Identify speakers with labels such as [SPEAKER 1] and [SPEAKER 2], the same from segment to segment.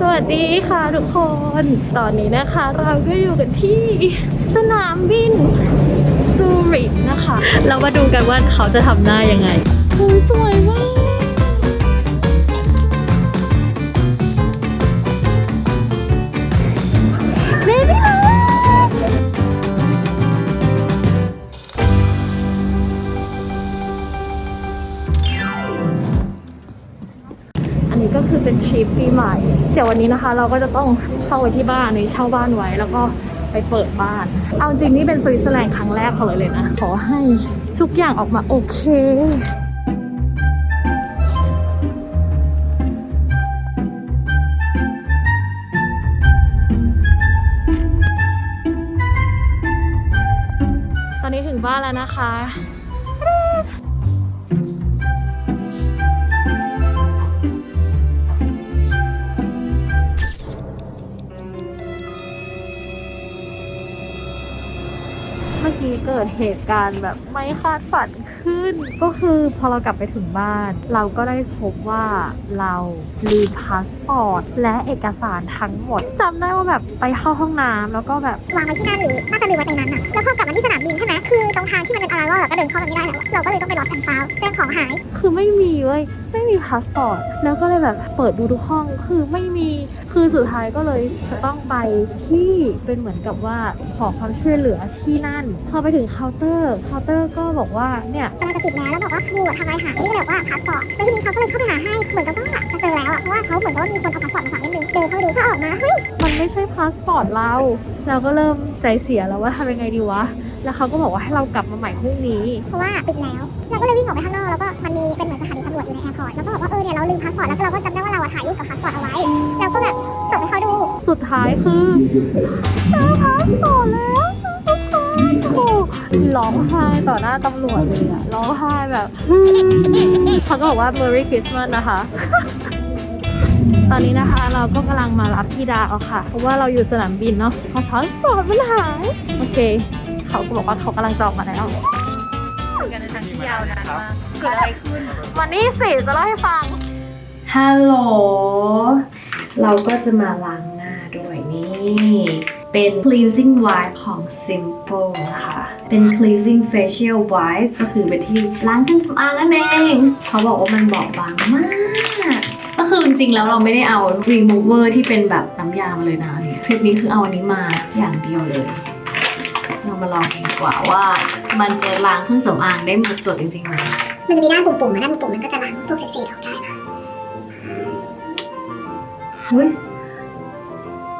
[SPEAKER 1] สวัสดีค่ะทุกคน ตอนนี้นะคะเราก็อยู่กันที่สนามบินซูริกนะคะ เรามาดูกันว่าเขาจะทำหน้ายังไงสวยมาก เป็นทริปปีใหม่ เดี๋ยววันนี้นะคะ เราก็จะต้องเข้าไปที่บ้านนี้เช่าบ้านไว้แล้วก็ไปเปิดบ้าน เอาจริงนี่เป็นสวิตเซอร์แลนด์ครั้งแรกของเราเลยนะ ขอให้ทุกอย่างออกมาโอเคตอนนี้ถึงบ้านแล้วนะคะ มื่อกี้เกิดเหตุการณ์แบบไม่คาดฝันขึ้น ก็คือพอเรากลับไปถึงบ้าน เราก็ได้พบว่าเราลืมพาสปอร์ตและเอกสารทั้งหมดจำได้ว่าแบบไปเข้าห้องน้ำแล้วก็แบบ
[SPEAKER 2] วางไว้ที่นั่นหรือน่าจะลืมไว้ในนั้นอะแล้วพอกลับมาที่สนามบินใช่ไหมคือตรงทางที่มันเป็นอะไรว่าก็เดินเข้าไปไม่ได้แล้วเราก็เลยต้องไปล็อกแอนด์ฟาวแจ้งของหาย
[SPEAKER 1] คือไม่มีเว้ยไม่มีพาสปอร์ตแล้วก็เลยแบบเปิดดูทุกห้องคือไม่มี คือสุดท้ายก็เลยจะต้องไปที่เป็นเหมือนกับว่าขอความช่วยเหลือที่นั่น พอไปถึงเคาน์เตอร์เคาน์เตอร์ก็บอกว่าเนี่ย
[SPEAKER 2] กำลังจะปิดแล้วแล้วบอกว่าครูอะทำอะไรหายนี่ก็เลยบอกว่าพาสปอร์ตแล้วทีนี้เขาก็เลยเข้าไปหาให้เหมือนกับว่าจะเจอแล้วอะเพราะว่าเขาเหมือนกับว่ามีคนเอาพาสปอร์ตมาฝากเล่มนึงเดินเข้าดูก็ออกมาเฮ้ย
[SPEAKER 1] มันไม่ใช่พาสปอร์ตเรา เราก็เริ่มใจเสียแล้วว่าทำยังไงดีวะ แล้วเขาก็บอกว่าให้เรากลับมาใหม่พรุ่งนี้
[SPEAKER 2] เพราะว่าปิดแล้ว เราก็เลยวิ่งออกไปข้างนอกแล้วก็มันมีเป็นเหมือนสถานีตำรวจอยู่ในแอร์พอร์ตแล้วก็บอกว่าเออเนี่ยเราลืมพาสปอร์ตแล้วก็เราก็จำได้ว่าเราอะถ่ายรูปกับพาสปอร์ตเอาไว้เราก็แบบส่งให้เขาดู
[SPEAKER 1] สุดท้ายคือเจอพาสปอร์ตแล้วทุกคนโอ้โหร้องไห้ต่อหน้าตำรวจเลยอะร้องไห้แบบเขาก็บอกว่า Merry Christmas นะคะตอนนี้นะคะเราก็กำลังมารับพี่ดาวค่ะ เพราะว่าเราอยู่สนามบินเนาะพอพาสปอร์ตมันหาย โอเค เขาก็บอกว่าเขากำลังจะออกมาแล้วกันในทางที่ยาวนานมากเกิดอะไรขึ้นวันนี้สิจะเล่าให้ฟัง ฮัลโหล เราก็จะมาล้างหน้าด้วยนี่ เป็น cleansing wipe ของ Simple นะคะ เป็น cleansing facial wipe ก็คือเป็นที่ล้างเครื่องสำอางนั่นเอง เขาบอกว่ามันบอบบางมาก ก็คือจริงๆแล้วเราไม่ได้เอา remover ที่เป็นแบบน้ำยามาเลยนะเนี่ยทริปนี้คือเอาอันนี้มาอย่างเดียวเลย เรามาลองกันดีกว่าว่า มันจะล้างเครื่องสำอางได้หมดจดจริงๆไหม
[SPEAKER 2] มันจะมีด้านปุ่มๆมาด้านปุ่มๆมันก็จะล้างพวกเศษๆออกได้นะ
[SPEAKER 1] เฮ้ย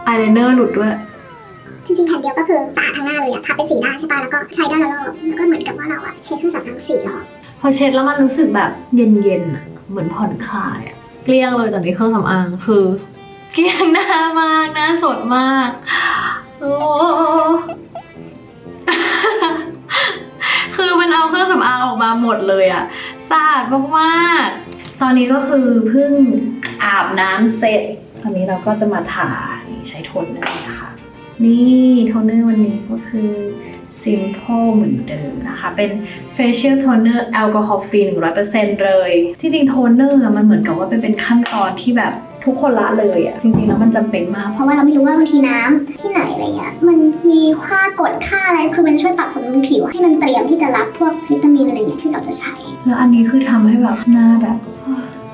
[SPEAKER 1] อายไลเนอร์หลุดด้วย
[SPEAKER 2] จริงๆแผ่นเดียวก็คือสะอาดทั้งหน้าเลยอะทาเป็นสีด้านใช่ป่ะแล้วก็ใช้ด้านละรอบแล้วก็เหมือนกับว่าเราอะใช้เครื่องสำอางสี่รอบ
[SPEAKER 1] พอเช็ดแล้วมันรู้สึกแบบเย็นๆอะเหมือนผ่อนคลายอะเกลี้ยงเลยตอนนี้เครื่องสำอางคือ เกลี้ยงหน้ามากหน้าสดมาก โอ้ เครื่องสำอางออกมาหมดเลยอะสะอาดมากๆ ตอนนี้ก็คือเพิ่งอาบน้ำเสร็จ ตอนนี้เราก็จะมาทานี่ใช้โทนเนอร์นะคะ นี่โทนเนอร์วันนี้ก็คือ simple เหมือนเดิมนะคะ เป็น facial toner แอลกอฮอล์ฟรี100%เลย ที่จริงโทนเนอร์มันเหมือนกับว่าเป็นขั้นตอนที่แบบทุกคนละเลยอะจริงๆแล้วมันจำเป็นมาก
[SPEAKER 2] เพราะว่าเราไม่รู้ว่าบางทีน้ำที่ไหนอะไรเงี้ยมัน ค่ากรดค่าอะไรคือมันช่วยปรับสมดุลผิว ให้มันเตรียมที่จะรับพวกวิตามินอะไรเงี้ยที่เราจะใช้
[SPEAKER 1] แล้วอันนี้คือทำให้แบบหน้าแบบ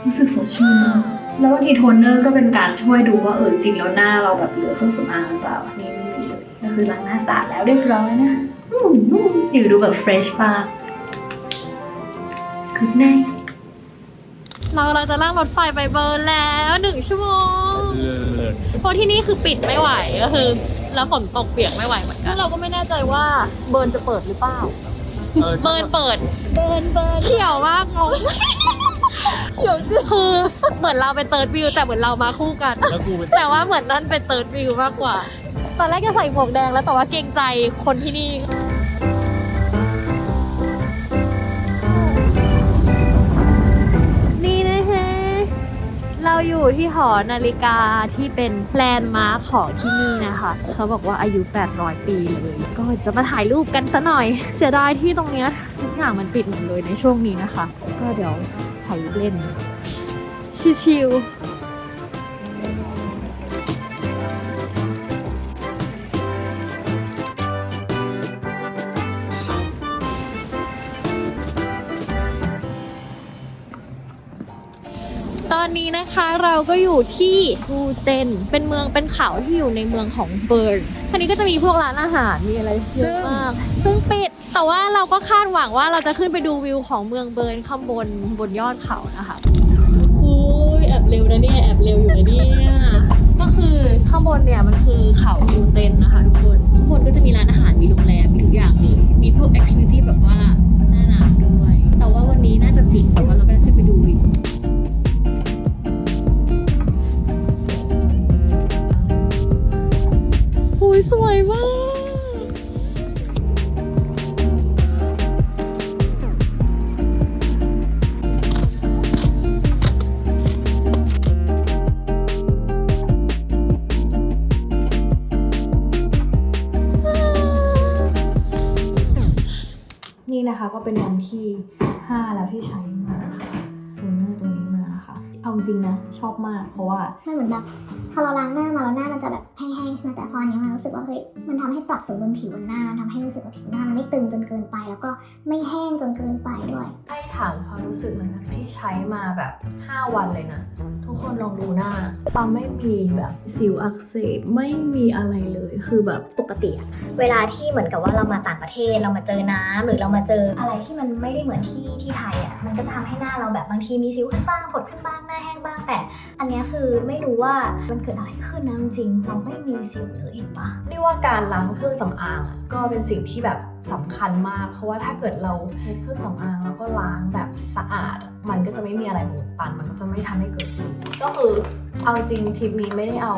[SPEAKER 1] รู้สึกสดชื่นมากแล้วบางทีโทนเนอร์ก็เป็นการช่วยดูว่าเออจริงแล้วหน้าเราแบบเหลือเครื่องสำอางหรือเปล่าอันนี่ไม่มีเลยก็คือล้างหน้าสะอาดแล้วเรียบร้อยนะอืมอยู่ดูแบบเฟรชมาก Good night เราเราจะนั่งรถไฟไปเบิร์นแล้วหนึ่งชั่วโมง
[SPEAKER 3] เลิศ
[SPEAKER 1] เพราะที่นี่คือปิดไม่ไหวก็คือ แล้วฝนตกเปียกไม่ไหวเหมือนกันซึ่งเราก็ไม่แน่ใจว่าเบิร์นจะเปิดหรือเปล่า
[SPEAKER 3] ออ
[SPEAKER 1] เบิร์นเปิดเบิร์นเบิร์นเขียวมากงงเขียวจืดคือเหมือนเราเป็นเติร์ดวิวแต่เหมือนเรามาคู่กัน
[SPEAKER 3] แล้วกูเป็น
[SPEAKER 1] แต่ว่าเหมือนนั่นเป็นเติร์ดวิวมากกว่า ตอนแรกจะใส่หมวกแดงแล้วแต่ว่าเกรงใจคนที่นี่นี่ อยู่ที่หอนาฬิกาที่เป็นแลนด์มาร์คของที่นี่นะคะ เขาบอกว่าอายุ 800 ปีเลย ก็จะมาถ่ายรูปกันซะหน่อย เสียดายที่ตรงเนี้ยทุกอย่างมันปิดหมดเลยในช่วงนี้นะคะ ก็เดี๋ยวถ่ายรูปเล่น ชิวๆ
[SPEAKER 4] อนนี้นะคะเราก็อยู่ที่กูเตนเป็นเมืองเป็นเขาที่อยู่ในเมืองของเบิร์นทีนี้ก็จะมีพวกร้านอาหารมีอะไรเยอะมาก ซึ่งปิดแต่ว่าเราก็คาดหวังว่าเราจะขึ้นไปดูวิวของเมืองเบิร์นข้างบนบนยอดเขานะคะอุ้ยแอบเร็วนะเนี่ยแอบเร็วอยู่นะเนี่ยก็คือข้างบนเนี่ยมันคือเขากูเตนนะคะทุกคนข้างบนก็จะมีร้านอาหารมีโรงแรมมีทุกอย่างเลยมีพวกแอคทิวิตี้แบบว่าหน้าหนาวด้วยแต่ว่าวันนี้น่าจะปิดแต่ว่าเราก็จะขึ้นไปดูวิว ยสวยมาก
[SPEAKER 1] นี่นะคะก็เป็นวันที่ 5 แล้วที่ใช้ จริงๆนะ ชอบมากเพราะว่า
[SPEAKER 2] มันเหมือนแบบพอเราล้างหน้ามาแล้วหน้ามันจะแบบแห้งๆใช่ไหมแต่พออันนี้มันรู้สึกว่าเฮ้ยมันทำให้ปรับสมดุลผิวบนหน้ามันทำให้รู้สึกว่าผิวหน้ามันไม่ตึงจนเกินไป แล้วก็ไม่แห้งจนเกินไปด้วย
[SPEAKER 1] ให้ถามความรู้สึกมันนะที่ใช้มาแบบ 5 วันเลยนะ ทุกคนลองดูหน้าปั๊มไม่มีแบบสิวอักเสบไม่มีอะไรเลย คือแบบ
[SPEAKER 5] ปกติอะเวลาที่เหมือนกับว่าเรามาต่างประเทศเรามาเจอน้ำหรือเรามาเจออะไรที่มันไม่ได้เหมือนที่ที่ไทยอะมันก็จะทำให้หน้าเราแบบบางทีมีสิวขึ้นบ้างผดขึ้นบ้างหน้าแห้งบ้างแต่ อันเนี้ยคือไม่รู้ว่ามันเกิดอะไรขึ้นนะจริงๆเราไม่มีสิวเลยเห็นปะ
[SPEAKER 1] เรียกว่าการล้างเครื่องสำอางอะก็เป็นสิ่งที่แบบสำคัญมาก เพราะว่าถ้าเกิดเราใช้เครื่องสำอางแล้วก็ล้างแบบสะอาดอะมันก็จะไม่มีอะไรหมดปันมันก็จะไม่ทำให้เกิดสิวก็คือ เอาจริงทริปนี้ไม่ได้เอา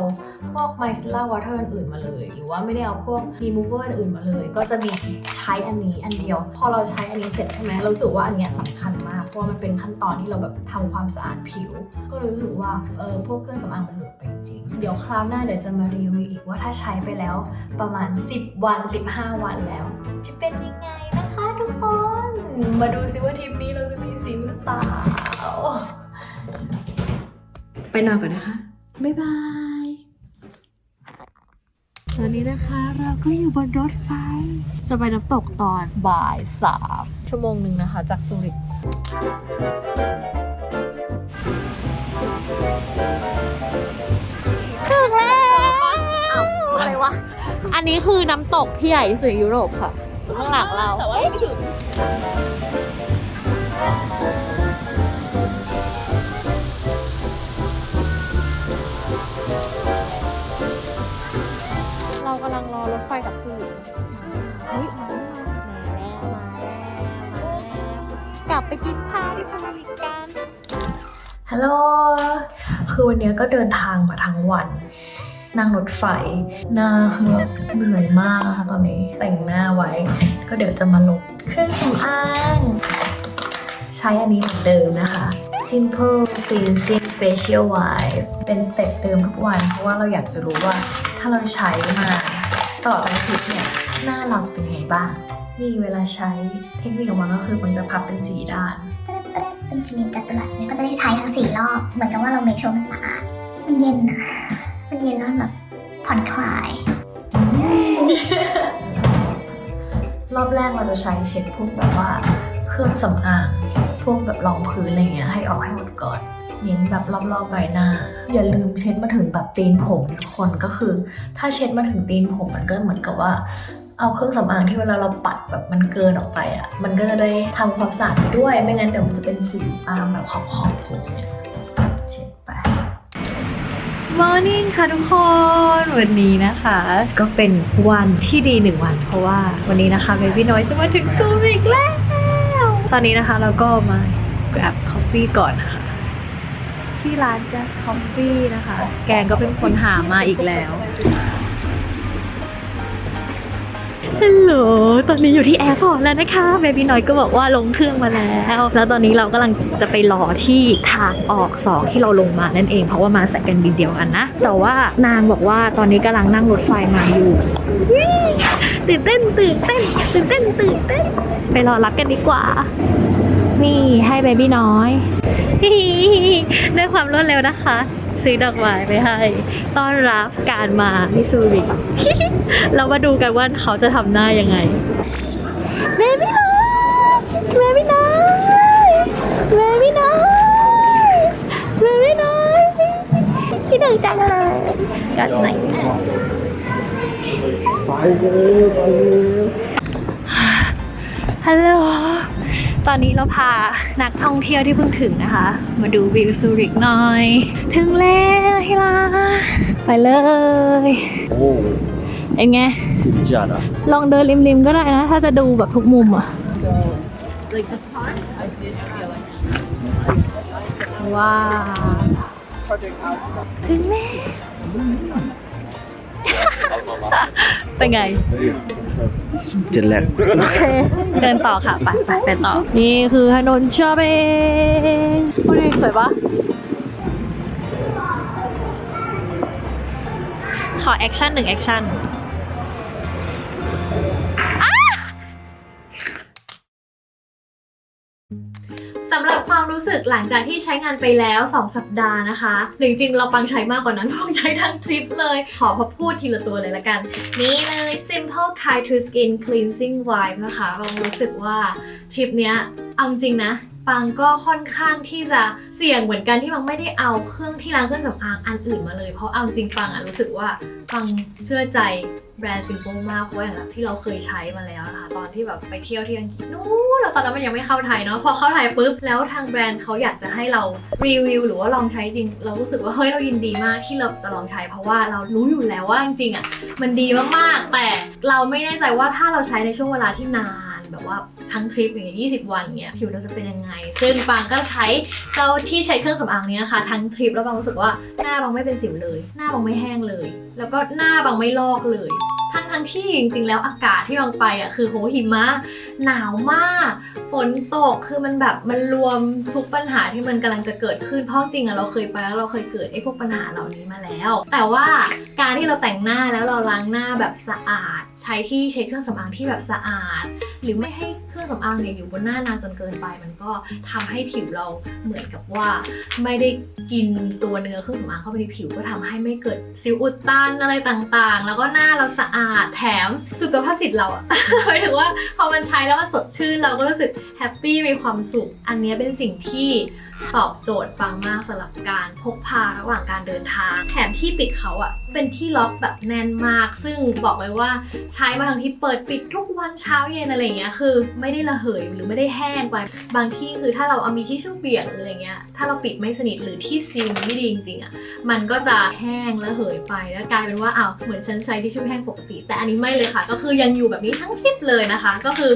[SPEAKER 1] พวก micellar water อื่นมาเลย หรือว่าไม่ได้เอาพวก remover อื่นมาเลย ก็จะมีใช้อันนี้อันเดียว พอเราใช้อันนี้เสร็จใช่ไหมเรารู้สึกว่าอันเนี้ยสำคัญมาก เพราะมันเป็นขั้นตอนที่เราแบบทำความสะอาดผิว ก็เลยรู้สึกว่าเออพวกเครื่องสำอางมันหลุดไปจริง เดี๋ยวคราวหน้าเดี๋ยวจะมารีวิวอีกว่าถ้าใช้ไปแล้วประมาณ 10 วัน 15 วันแล้ว จะเป็นยังไงนะคะทุกคน มาดูซิว่าทริปนี้เราจะมีสิวหรือเปล่า ไปนอนก่อนนะคะ บ๊ายบาย ตอนนี้นะคะเราก็อยู่บนรถไฟ จะไปน้ำตกตอนบ่ายสามชั่วโมงหนึ่งนะคะ จากซูริก
[SPEAKER 4] ถึงแล้ว อะไรวะ อันนี้คือน้ำตกที่ใหญ่ที่สุดในยุโรปค่ะข้างหลังเรา แต่ว่าไม่ถึง กินข้าวที่ซูริกกัน
[SPEAKER 1] ฮัลโหล คือวันนี้ก็เดินทางมาทั้งวัน นั่งรถไฟ หน้าคือแบบเหนื่อยมากนะคะตอนนี้ แต่งหน้าไว้ ก็เดี๋ยวจะมาลบเครื่องสำอาง ใช้อันนี้เหมือนเดิมนะคะ Simple Cleansing Facial Wipe เป็นสเต็ปเดิมทุกวัน เพราะว่าเราอยากจะรู้ว่าถ้าเราใช้มาตลอดทั้งทริปเนี่ย หน้าเราจะเป็นยังไงบ้าง มีเวลาใช้เทคนิคของมันก็คือมันจะพับเป็นสีด้าน
[SPEAKER 2] เป็นจีนจัตุรัสเนี่ยก็จะได้ใช้ทั้งสี่รอบ เหมือนกับว่าเราเมคชัวร์มันสะอาดมันเย็นนะมันเย็นแล้วมันแบบผ่อนคลาย
[SPEAKER 1] รอบแรกเราจะใช้เช็ดพวกแบบว่าเครื่องสำอางพวกแบบรองพื้นอะไรเงี้ยให้ออกให้หมดก่อนเน้นแบบรอบๆใบหน้า อย่าลืมเช็ดมาถึงแบบตีนผมทุกคนก็คือ ถ้าเช็ดมาถึงตีนผมมันก็เหมือนกับว่า เอาเครื่องสำอางที่เวลาเราปัดแบบมันเกินออกไปอะ มันก็จะได้ทำความสะอาดด้วย ไม่งั้นเดี๋ยวมันจะเป็นสิวตามแบบขอบขอบผมเนี่ยเช็ดไป
[SPEAKER 4] Morning ค่ะทุกคน วันนี้นะคะ ก็เป็นวันที่ดีหนึ่งวัน เพราะว่าวันนี้นะคะเบบี้น้อยจะมาถึงซูริกแล้ว ตอนนี้นะคะเราก็มา grab coffee ก่อนนะคะที่ร้าน Just Coffee นะคะ แกงก็เป็นคนหามาอีกแล้ว ฮัลโหล ตอนนี้อยู่ที่แอร์พอร์ตแล้วนะคะ เบบี้น้อยก็บอกว่าลงเครื่องมาแล้ว แล้วตอนนี้เรากำลังจะไปรอที่ทางออกสองที่เราลงมานั่นเอง เพราะว่ามาสายการบินเดียวกันนะ แต่ว่านางบอกว่าตอนนี้กำลังนั่งรถไฟมาอยู่ตื่นเต้นตื่นเต้นตื่นเต้นตื่นเต้น ไปรอรับกันดีกว่า นี่ให้เบบี้น้อยด้วยความรวดเร็วนะคะ ซื้อดอกไม้ไปให้ ต้อนรับการมามิสซูริ เรามาดูกันว่าเขาจะทำหน้ายังไงเบบี้น้อยเบบี้น้อยเบบี้น้อยเบบี้น้อยพี่
[SPEAKER 6] ดึกจังเลยกันไหน ฮัลโหล ตอนนี้เราพานักท่องเที่ยวที่เพิ่งถึงนะคะ มาดูวิวซูริกหน่อย ถึงแล้วฮิลาไปเลยเป็นไงลองเดินริมๆก็ได้นะ ถ้าจะดูแบบทุกมุมอะ ว้าว ถึงแล้ว เป็นไง
[SPEAKER 7] เจ็ดแลก
[SPEAKER 6] โอเคเดินต่อค่ะ ไปไปไปต่อ นี่คือถนนชอเปงคุณดีสวยปะขอแอคชั่นหนึ่งแอคชั่น
[SPEAKER 1] สำหรับความรู้สึกหลังจากที่ใช้งานไปแล้ว 2 สัปดาห์นะคะหรือจริงๆเราปังใช้มากกว่านั้นปังใช้ทั้งทริปเลย ขอพอพูดทีละตัวเลยละกัน นี่เลย Simple Kai to Skin Cleansing Wipe นะคะปังรู้สึกว่าทริปเนี้ยเอาจริงนะ ปังก็ค่อนข้างที่จะเสี่ยงเหมือนกันที่ปังไม่ได้เอาเครื่องที่ล้างเครื่องสำอางอันอื่นมาเลย เพราะเอาจริงปังอะรู้สึกว่าปังเชื่อใจแบรนด์ Simple มากเพราะว่าอย่างที่เราเคยใช้มาแล้วนะคะตอนที่แบบไปเที่ยวที่อังกฤษนู้นแล้วตอนนั้นมันยังไม่เข้าไทยเนาะพอเข้าไทยปุ๊บแล้วทางแบรนด์เขาอยากจะให้เรารีวิวหรือว่าลองใช้จริง เรารู้สึกว่าเฮ้ยเรายินดีมากที่เราจะลองใช้เพราะว่าเรารู้อยู่แล้วว่าจริงๆอะมันดีมากๆแต่เราไม่แน่ใจว่าถ้าเราใช้ในช่วงเวลาที่นาน แบบว่าทั้งทริปอย่างเงี้ยยีวันเงี้ยผิวเราจะเป็นยังไง ซึ่งบางก็ใช้เจ้าที่ใช้เครื่องสำอางนี้นะคะ ทั้งทริปแล้วบางรู้สึกว่าหน้าบางไม่เป็นสิวเลย หน้าบางไม่แห้งเลย แล้วก็หน้าบางไม่ลอกเลยทั้งทั้งๆที่จริงๆ แล้วอากาศที่บางไปอะคือโหหิมะหนาวมาก ฝนตกคือมันแบบมันรวมทุกปัญหาที่มันกำลังจะเกิดขึ้นเพราะจริงอะเราเคยไปแล้วเราเคยเกิดไอ้พวกปัญหาเหล่านี้มาแล้ว แต่ว่าการที่เราแต่งหน้าแล้วเราล้างหน้าแบบสะอาด ใช้ที่ใช้เครื่องสำอางที่แบบสะอาด หรือไม่ให้เครื่องสำอางเนี่ยอยู่บนหน้านานจนเกินไป มันก็ทำให้ผิวเราเหมือนกับว่า ไม่ได้กินตัวเนื้อเครื่องสำอางเข้าไปในผิวก็ทำให้ไม่เกิดสิวอุดตันอะไรต่างๆ แล้วก็หน้าเราสะอาดแถมสุขภาพจิตเราอะหมายถึงว่าพอมันใช้แล้วมันสดชื่นเราก็รู้สึกแฮปปี้มีความสุข อันนี้เป็นสิ่งที่ ตอบโจทย์ปังมากสำหรับการพกพาระหว่างการเดินทาง แถมที่ปิดเขาอะเป็นที่ล็อกแบบแน่นมาก ซึ่งบอกเลยว่าใช้มาทั้งที่เปิดปิดทุกวันเช้าเย็นอะไรเงี้ยคือ ไม่ได้ระเหยหรือไม่ได้แห้งไปบางที่คือถ้าเราเอามีที่ชุ่มเปียกหรืออะไรเงี้ยถ้าเราปิดไม่สนิทหรือที่ซีลไม่ดีจริงๆอะมันก็จะแห้งและเหยไปแล้วกลายเป็นว่าอ้าวเหมือนฉันใช้ที่ชุ่มแห้งปกติ แต่อันนี้ไม่เลยค่ะ ก็คือยังอยู่แบบนี้ทั้งทริปเลยนะคะ ก็คือ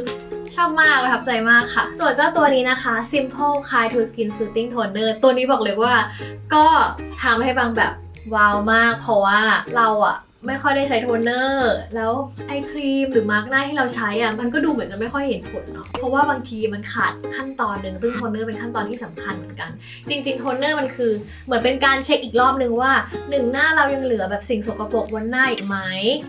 [SPEAKER 1] ชอบมากประทับใจมากค่ะ ส่วนเจ้าตัวนี้นะคะ Simple Kai to Skin Soothing Toner ตัวนี้บอกเลยว่า ก็ทำให้บางแบบว้าวมาก เพราะว่าเราอะไม่ค่อยได้ใช้โทนเนอร์ แล้วไอครีมหรือมาร์กหน้าที่เราใช้อะมันก็ดูเหมือนจะไม่ค่อยเห็นผลเนาะเพราะว่าบางทีมันขาดขั้นตอนหนึ่งซึ่งโทนเนอร์เป็นขั้นตอนที่สำคัญเหมือนกัน จริงๆโทนเนอร์มันคือเหมือนเป็นการเช็คอีกรอบนึงว่าหนึ่งหน้าเรายังเหลือแบบสิ่งสกปรกบนหน้าอีกไหม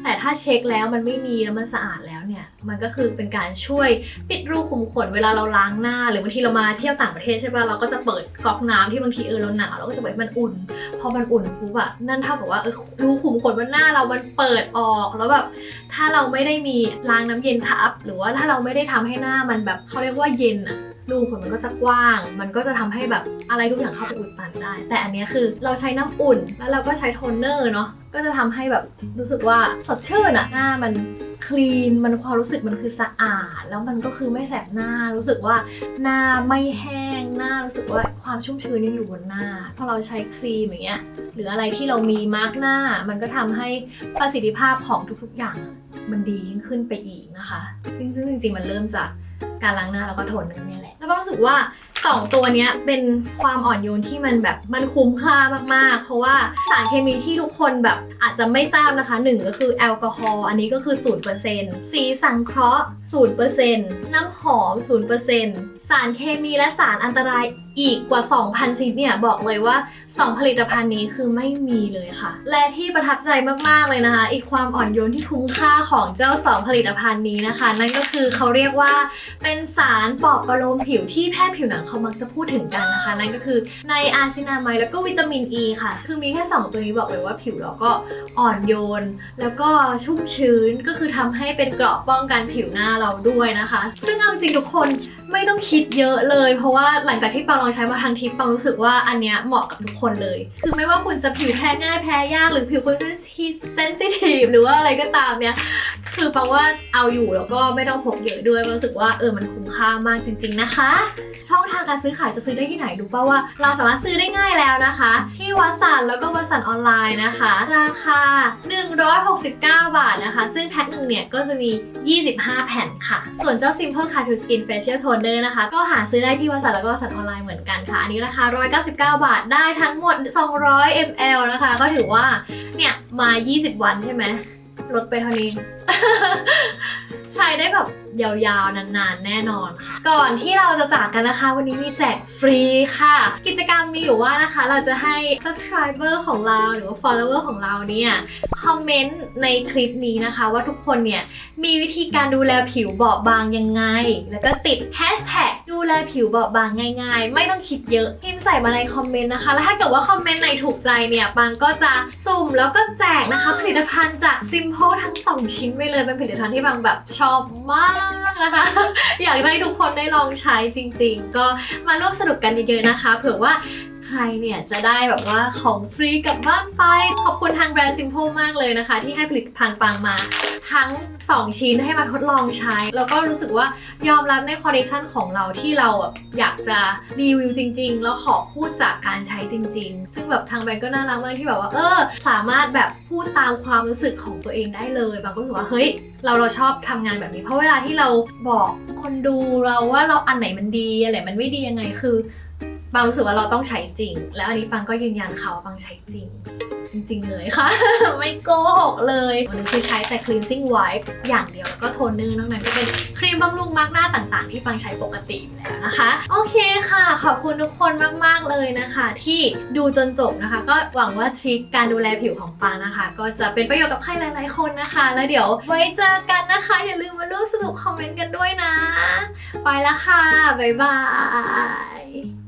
[SPEAKER 1] แต่ถ้าเช็คแล้วมันไม่มีแล้วมันสะอาดแล้วเนี่ย มันก็คือเป็นการช่วยปิดรูขุมขนเวลาเราล้างหน้า หรือบางทีเรามาเที่ยวต่างประเทศใช่ป่ะเราก็จะเปิดก๊อกน้ำที่บางทีเออเราหนาวเราก็จะเปิดมันอุ่น พอมันอุ่นปุ๊บอะนั่นเท่ากับว่าเออรูขุมขนบนหน้าเรามันเปิดออกแล้วแบบถ้าเราไม่ได้มีล้างน้ำเย็นทับ หรือว่าถ้าเราไม่ได้ทำให้หน้ามันแบบเขาเรียกว่าเย็นอะ รูขุมขนมันก็จะกว้าง มันก็จะทำให้แบบอะไรทุกอย่างเข้าไปอุดตันได้ แต่อันนี้คือเราใช้น้ำอุ่น แล้วเราก็ใช้โทนเนอร์เนาะ ก็จะทำให้แบบรู้สึกว่าสดชื่นอะหน้ามันคลีน มันความรู้สึกมันคือสะอาด แล้วมันก็คือไม่แสบหน้า รู้สึกว่าหน้าไม่แห้ง หน้ารู้สึกว่าความชุ่มชื้นยังอยู่บนหน้า พอเราใช้ครีมอย่างเงี้ย หรืออะไรที่เรามีมาร์กหน้า มันก็ทำให้ประสิทธิภาพของทุกๆอย่างมันดียิ่งขึ้นไปอีกนะคะซึ่งซึ่งจริงๆมันเริ่มจาก การล้างหน้าแล้วก็โทนเนื้อเนี่ยแหละ แล้วก็รู้สึกว่า 2 ตัวเนี้ยเป็นความอ่อนโยนที่มันแบบมันคุ้มค่ามากๆ เพราะว่าสารเคมีที่ทุกคนแบบอาจจะไม่ทราบนะคะหนึ่งก็คือแอลกอฮอล์อันนี้ก็คือ 0%สีสังเคราะห์ 0%น้ำหอม 0%สารเคมีและสารอันตราย อีกกว่า 2,000ชนิดเนี่ยบอกเลยว่า 2 ผลิตภัณฑ์นี้คือไม่มีเลยค่ะ และที่ประทับใจมากๆเลยนะคะ อีกความอ่อนโยนที่คุ้มค่าของเจ้า 2 ผลิตภัณฑ์นี้นะคะ นั่นก็คือเขาเรียกว่าเป็นสารปลอบประโลมผิวที่แพทย์ผิวหนังเขามักจะพูดถึงกันนะคะ นั่นก็คือในอาซินามายแล้วก็วิตามินอ e ีค่ะ คือมีแค่ 2 ตัวนี้บอกเลยว่าผิวเราก็อ่อนโยน แล้วก็ชุ่มชื้นก็คือทำให้เป็นเกราะป้องกันผิวหน้าเราด้วยนะคะ ซึ่งเอาจริงทุกคนไม่ต้องคิดเยอะเลย เพราะว่าหลังจากที่ปาลององใช้มาทางทิปปังรู้สึกว่าอันเนี้ยเหมาะกับทุกคนเลย คือไม่ว่าคุณจะผิวแพ้ง่ายแพ้ยากหรือผิวคุณเซนซิทีฟหรือว่าอะไรก็ตามเนี่ย คือปังว่าเอาอยู่แล้วก็ไม่ต้องพกเยอะด้วยรู้สึกว่าเออมันคุ้มค่ามากจริง ๆนะคะ ช่องทางการซื้อขายจะซื้อได้ที่ไหนดูป่าว่าเราสามารถซื้อได้ง่ายแล้วนะคะ ที่วัสันแล้วก็วัสันออนไลน์นะคะ ราคา 169 บาทนะคะ ซึ่งแพ็คหนึ่งเนี่ยก็จะมี 25 แผ่นค่ะ ส่วนเจ้า Simple Car to Skin Facial Toner นะคะ ก็หาซื้อได้ที่วัสันแล้วก็วัสันออนไลน์เหมือนกันค่ะ อันนี้ราคา 199 บาทได้ทั้งหมด 200 ml นะคะ ก็ถือว่าเนี่ยมา 20 วันใช่ไหม ลดไปเท่านี้ ใช้ได้แบบยาวๆนานๆ แน่นอนค่ะก่อนที่เราจะจากกันนะคะ วันนี้มีแจกฟรีค่ะ กิจกรรมมีอยู่ว่านะคะเราจะให้ subscriber ของเราหรือว่า follower ของเราเนี่ยคอมเมนต์ในคลิปนี้นะคะ ว่าทุกคนเนี่ยมีวิธีการดูแลผิวเบาบางยังไง แล้วก็ติด hashtag ดูแลผิวเบาบางง่ายๆ ไม่ต้องคิดเยอะพิมพ์ใส่มาในคอมเมนต์นะคะ แล้วถ้าเกิดว่าคอมเมนต์ไหนถูกใจเนี่ยปังก็จะสุ่มแล้วก็แจกนะคะผลิตภัณฑ์จาก Simple ทั้ง 2 ชิ้นไปเลยเป็นผลิตภัณฑ์ที่บางแบบชอบมากนะคะ อยากให้ทุกคนได้ลองใช้จริง ๆ ก็มาร่วมสนุกกันเยอะๆนะคะ เผื่อว่า ใครเนี่ยจะได้แบบว่าของฟรีกลับบ้านไป ขอบคุณทางแบรนด์ Simple มากเลยนะคะ ที่ให้ผลิตภัณฑ์ปังมา ทั้ง 2 ชิ้นให้มาทดลองใช้ แล้วก็รู้สึกว่ายอมรับในคอลเลคชันของเราที่เราอยากจะรีวิวจริง ๆ แล้วขอพูดจากการใช้จริง ๆ ซึ่งแบบทางแบรนด์ก็น่ารักมากที่แบบว่า เออ สามารถแบบพูดตามความรู้สึกของตัวเองได้เลยบางก็รู้สึกว่าเฮ้ยเราเราชอบทำงานแบบนี้ เพราะเวลาที่เราบอกคนดูเราว่าเราอันไหนมันดีอะไรมันไม่ดียังไงคือ ปังรู้สึกว่าเราต้องใช้จริง แล้วอันนี้ปังก็ยืนยันค่ะว่าปังใช้จริง จริงๆเลยค่ะ ไม่โกหกเลยวันนี้คือใช้แต่ cleansing wipe อย่างเดียวแล้วก็โทนเนอร์นอกนั้นก็เป็นครีมบำรุงมาร์กหน้าต่างๆ ที่ปังใช้ปกติอยู่แล้วนะคะ โอเคค่ะ ขอบคุณทุกคนมากๆเลยนะคะ ที่ดูจนจบนะคะ ก็หวังว่าทริคการดูแลผิวของปังนะคะ ก็จะเป็นประโยชน์กับใครหลายๆคนนะคะ แล้วเดี๋ยวไว้เจอกันนะคะอย่าลืมมาร่วมสนุกคอมเมนต์กันด้วยนะ ไปละค่ะบ๊ายบาย